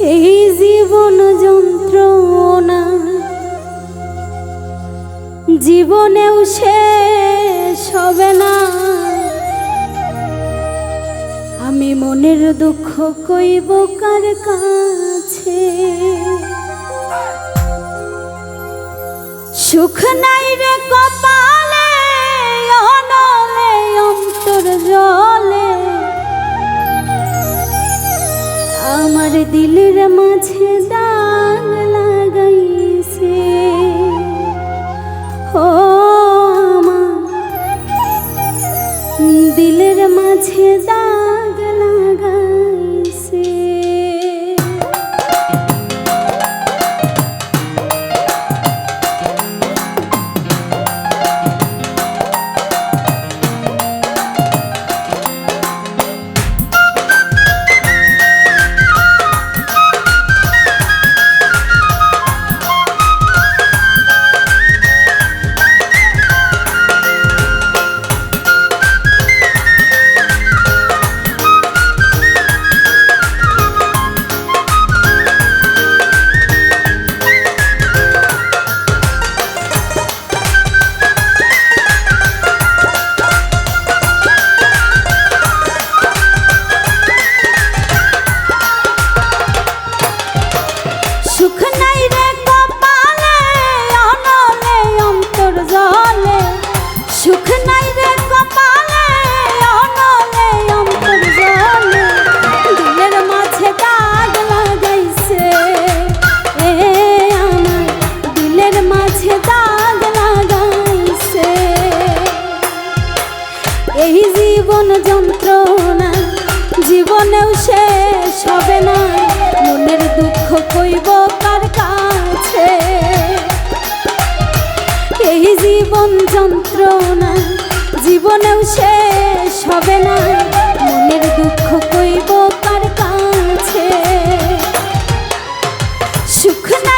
এই জীবন যন্ত্রণা জীবনেও শেষ হবে না। আমি মনের দুঃখ কইব কার কাছে? সুখ নাই রে কপালে। দিলের মাঝে জীবনেও শেষ হবে না। মনের দুঃখ কইব কার কাছে? এই জীবন যন্ত্রণা জীবনেও শেষ হবে না। মনের দুঃখ কইব কার কাছে? সুখ নাই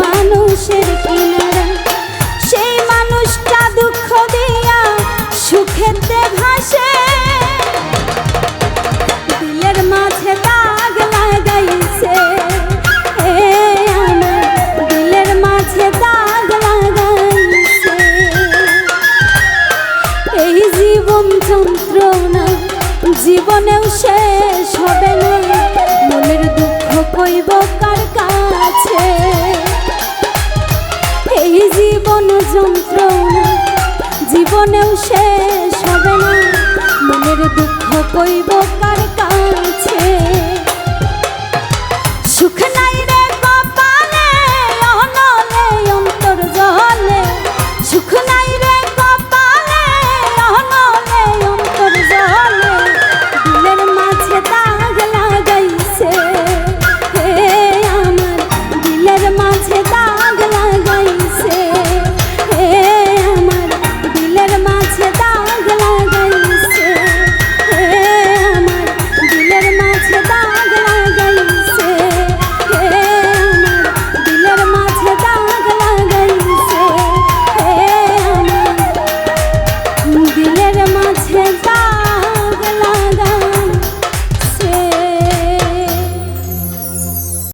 মানুষের কি